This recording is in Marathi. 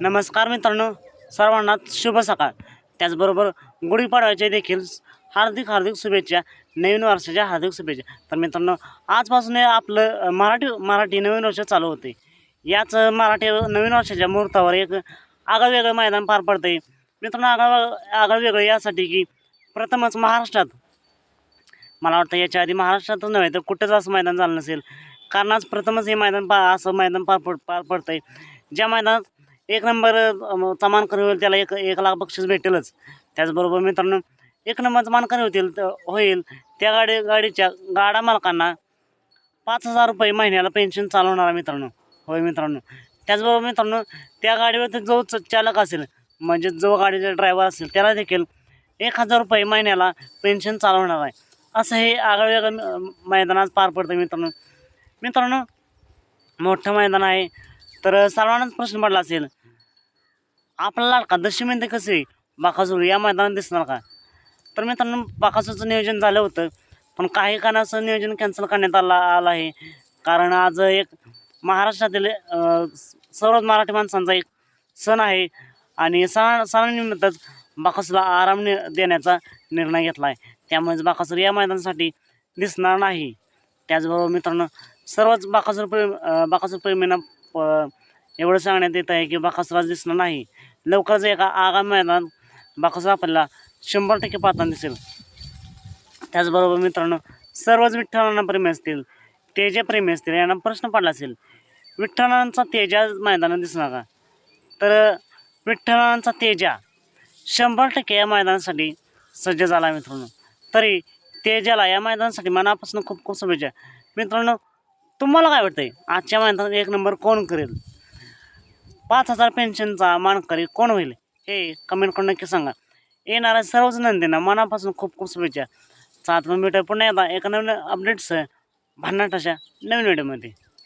नमस्कार मित्रांनो सर्वांना शुभ सकाळ. त्याचबरोबर गुढीपाडव्याच्या देखील हार्दिक हार्दिक शुभेच्छा नवीन वर्षाच्या हार्दिक शुभेच्छा. तर मित्रांनो आजपासून आपलं मराठी मराठी नवीन वर्ष चालू होते. याच मराठी नवीन वर्षाच्या मुहूर्तावर एक आगळं वेगळं मैदान पार पडतं आहे मित्रांनो आगळं आगळंवेगळं यासाठी की प्रथमच महाराष्ट्रात मला वाटतं याच्या आधी महाराष्ट्रातच नव्हे तर कुठंच असं मैदान झालं नसेल. कारण आज प्रथमच हे मैदान पा असं मैदान पार पड पार पडतं आहे ज्या मैदानात एक नंबर अं, चा मानकरी होईल त्याला एक एक लाख बक्षीस भेटेलच. त्याचबरोबर मित्रांनो एक नंबरचा मानकरी होतील तर होईल. त्या गाडी गाडीच्या गाडा मालकांना पाच हजार रुपये महिन्याला पेन्शन चालवणार आहे मित्रांनो. होय मित्रांनो. त्याचबरोबर मित्रांनो त्या गाडीवर जो च- चालक असेल म्हणजे जो गाडीचा ड्रायव्हर असेल त्याला देखील एक हजार रुपये महिन्याला पेन्शन चालवणार आहे. असं हे आगळं वेगळं मैदानात पार पडतं मित्रांनो. मित्रांनो मोठं मैदान आहे. तर सर्वांनाच प्रश्न पडला असेल. आपला लाडका दशमीमध्ये कसे बाकासूर या मैदानात दिसणार का? तर मित्रांनो बाकासूरचं नियोजन झालं होतं पण काही कारणाचं नियोजन कॅन्सल करण्यात आला आलं आहे. कारण आज एक महाराष्ट्रातील सर्वच मराठी माणसांचा एक सण आहे आणि सणा सणानिमित्तच बाकासूरला आराम नि देण्याचा निर्णय घेतला आहे. त्यामुळेच बाकासूर या मैदानासाठी दिसणार नाही. त्याचबरोबर मित्रांनो सर्वच बाकासूर प्रेम बाकासूर प्रेमींना एवढं सांगण्यात येत आहे की बाकासूर आज दिसणार नाही. लवकरच एका आगामी मैदान बाकासूर आपल्याला शंभर टक्के पाहताना दिसेल. त्याचबरोबर मित्रांनो सर्वच विठ्ठलांना प्रेमी असतील तेजा प्रेमी असतील यांना प्रश्न पडला असेल विठ्ठलांचा तेजा मैदानात दिसणार का? तर विठ्ठलांचा तेजा शंभर टक्के या मैदानासाठी सज्ज झाला मित्रांनो. तरी तेजाला या मैदानासाठी मनापासून खूप खूप शुभेच्छा. मित्रांनो तुम्हाला काय वाटतंय? आजच्या महिन्यात एक नंबर कोण करेल? पाच हजार पेन्शनचा मानकरी कोण होईल? हे कमेंट करून नक्की सांगा. येणाऱ्या सर्वच नंदींना मनापासून खूप खूप शुभेच्छा. सात भेटूया पुन्हा एकदा एका नवीन अपडेट्स भन्नाट अशा नवीन व्हिडिओमध्ये